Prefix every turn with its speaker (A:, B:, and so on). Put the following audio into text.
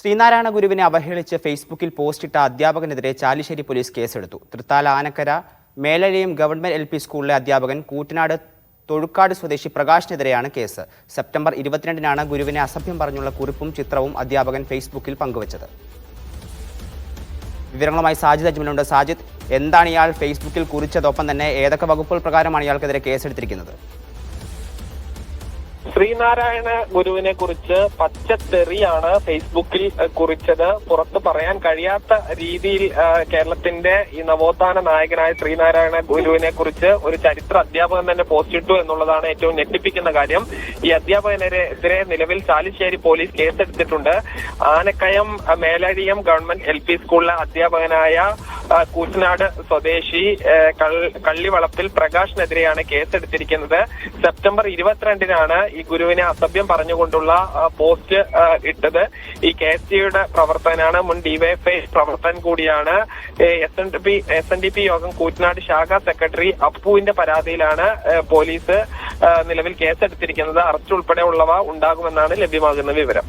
A: ശ്രീനാരായണ ഗുരുവിനെ അവഹേളിച്ച് ഫേസ്ബുക്കിൽ പോസ്റ്റിട്ട അധ്യാപകനെതിരെ ചാലിശ്ശേരി പോലീസ് കേസെടുത്തു. തൃത്താല ആനക്കര മേലഴയും ഗവൺമെന്റ് എൽ പി സ്കൂളിലെ അധ്യാപകൻ കൂറ്റനാട് തൊഴുക്കാട് സ്വദേശി പ്രകാശിനെതിരെയാണ് കേസ്. സെപ്റ്റംബർ ഇരുപത്തിരണ്ടിനാണ് ഗുരുവിനെ അസഭ്യം പറഞ്ഞുള്ള കുറിപ്പും ചിത്രവും അധ്യാപകൻ ഫേസ്ബുക്കിൽ പങ്കുവച്ചത്. വിവരങ്ങളുമായി സാജിദ് അജ്മലുണ്ട്. സാജിദ് എന്താണ് ഇയാൾ ഫേസ്ബുക്കിൽ കുറിച്ചതൊപ്പം തന്നെ ഏതൊക്കെ വകുപ്പുകൾ പ്രകാരമാണ് ഇയാൾക്കെതിരെ കേസെടുത്തിരിക്കുന്നത്?
B: ശ്രീനാരായണ ഗുരുവിനെ കുറിച്ച് പച്ചത്തെറിയാണ് ഫേസ്ബുക്കിൽ കുറിച്ചത്. പുറത്ത് പറയാൻ കഴിയാത്ത രീതിയിൽ കേരളത്തിന്റെ ഈ നവോത്ഥാന നായകനായ ശ്രീനാരായണ ഗുരുവിനെ കുറിച്ച് ഒരു ചരിത്ര അധ്യാപകൻ തന്നെ പോസ്റ്റ് ഇട്ടു എന്നുള്ളതാണ് ഏറ്റവും ഞെട്ടിപ്പിക്കുന്ന കാര്യം. ഈ അധ്യാപകനെതിരെ നിലവിൽ ചാലിശ്ശേരി പോലീസ് കേസെടുത്തിട്ടുണ്ട്. Anakkayam Melazhiyam government L P സ്കൂളിലെ അധ്യാപകനായ കൂറ്റനാട് സ്വദേശി കള്ളി വളപ്പിൽ കള്ളിവളപ്പിൽ പ്രകാശിനെതിരെയാണ് കേസെടുത്തിരിക്കുന്നത്. സെപ്റ്റംബർ ഇരുപത്തിരണ്ടിനാണ് ഈ ഗുരുവിനെ അസഭ്യം പറഞ്ഞുകൊണ്ടുള്ള പോസ്റ്റ് ഇട്ടത്. ഈ കെ എസ് ജിയുടെ പ്രവർത്തനാണ് മുൻ ഡിവൈഎഫ്ഐ പ്രവർത്തകൻ കൂടിയാണ്. S N P S N D P യോഗം കൂറ്റനാട് ശാഖ സെക്രട്ടറി അപ്പുവിന്റെ പരാതിയിലാണ് പോലീസ് നിലവിൽ കേസെടുത്തിരിക്കുന്നത്. അറസ്റ്റ് ഉൾപ്പെടെയുള്ളവ ഉണ്ടാകുമെന്നാണ് ലഭ്യമാകുന്ന വിവരം.